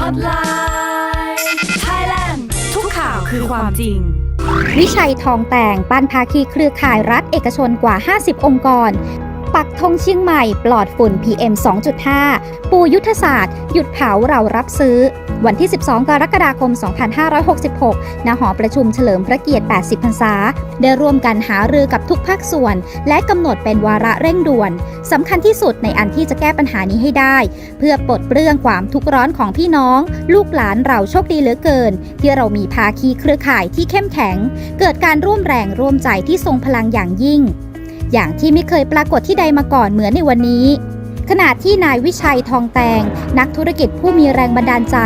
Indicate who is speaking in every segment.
Speaker 1: ฮอตไลน์ Thailand ทุกข่าวคือความจริง
Speaker 2: วิชัยทองแต่ง ปันภาคีเครือข่ายรัฐเอกชนกว่า 50 องค์กร ปักธงเชียงใหม่ปลอดฝุ่น PM 2.5 ปูยุทธศาสตร์ หยุดเผาเรารับซื้อ วันที่ 12 กรกฎาคม 2566 ณ หอประชุมเฉลิมพระเกียรติ 80 พรรษา ได้ร่วมกันหารือกับทุกภาคส่วน และกำหนดเป็นวาระเร่งด่วน สำคัญที่สุดในอันที่จะแก้ปัญหานี้ให้ได้ เพื่อปลดเปลื้องความทุกข์ร้อนของพี่น้อง ลูกหลานเราโชคดีเหลือเกิน ที่เรามีภาคีเครือข่ายที่เข้มแข็ง เกิดการร่วมแรงร่วมใจที่ทรงพลังอย่างยิ่ง อย่างที่ไม่เคยปรากฏที่ใดมาก่อนเหมือนในวันนี้ ขณะที่นายวิชัยทองแตง นักธุรกิจผู้มีแรงบันดาลใจ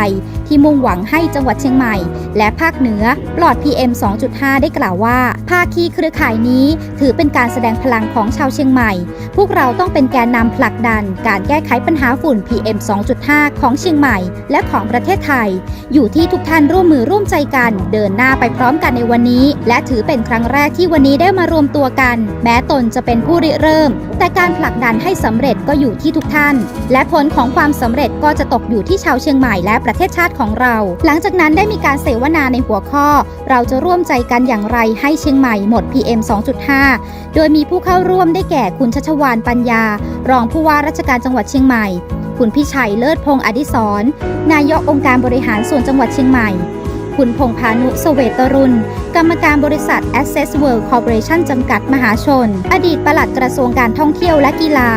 Speaker 2: ที่มุ่งหวังให้จังหวัดเชียงใหม่ และภาคเหนือปลอด PM 2.5 ได้กล่าวว่า ภาคีเครือข่ายนี้ ถือเป็นการแสดงพลังของชาวเชียงใหม่ พวกเราต้องเป็นแกนนำผลักดัน การแก้ไขปัญหาฝุ่น PM 2.5 ของเชียงใหม่ และของประเทศไทย อยู่ที่ทุกท่านร่วมมือร่วมใจกัน เดินหน้าไปพร้อมกันในวันนี้ และถือเป็นครั้งแรกที่วันนี้ได้มารวมตัวกัน แม้ตนจะเป็นผู้ริเริ่ม แต่การผลักดันให้สำเร็จก็อยู่ที่ทุกท่าน และผลของความสำเร็จก็จะตกอยู่ที่ชาวเชียงใหม่และประเทศชาติของเรา หลังจากนั้นได้มีการเสวนาในหัวข้อ เราจะร่วมใจกันอย่างไรให้เชียงใหม่หมด PM 2.5 โดยมีผู้เข้าร่วมได้แก่คุณชัชวานปัญญา รองผู้ว่าราชการจังหวัดเชียงใหม่ คุณพิชัยเลิศพงษ์อดิศรนายกองค์การบริหารส่วนจังหวัดเชียงใหม่คุณพงพานุสเวตรุณ กรรมการบริษัท Access World Corporation จำกัดมหาชน อดีตปลัดกระทรวงการท่องเที่ยวและกีฬา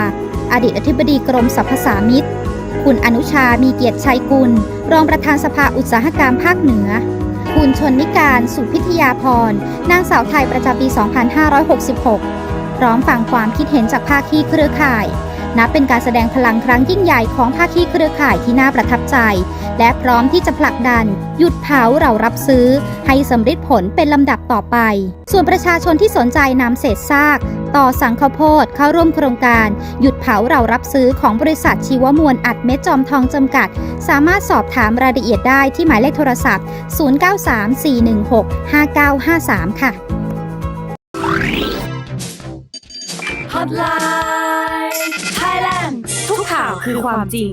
Speaker 2: อดีตอธิบดีกรมสรรพสามิตคุณอนุชา มีเกียรติชัยกุล รองประธานสภาอุตสาหกรรมภาคเหนือ คุณชนนิการสุพิทยาพร นางสาวไทยประจำปี 2566 พร้อมฟังความคิดเห็นจากภาคีเครือข่าย นับเป็นการแสดงพลังครั้งยิ่งใหญ่ของภาคีเครือข่ายที่น่าประทับใจ และพร้อมที่จะผลักดัน หยุดเผาเรารับซื้อ ให้สำเร็จผลเป็นลำดับต่อไป ส่วนประชาชนที่สนใจนำเศษซาก ต่อสังข้าวโพดเข้าร่วมโครงการ หยุดเผาเรารับซื้อของบริษัทชีวมวลอัดเม็ดจอมทองจำกัด สามารถสอบถามรายละเอียดได้ที่หมายเลขโทรศัพท์ 0934165953 ค่ะ
Speaker 1: Hotline Thailand ทุกข่าวคือความจริง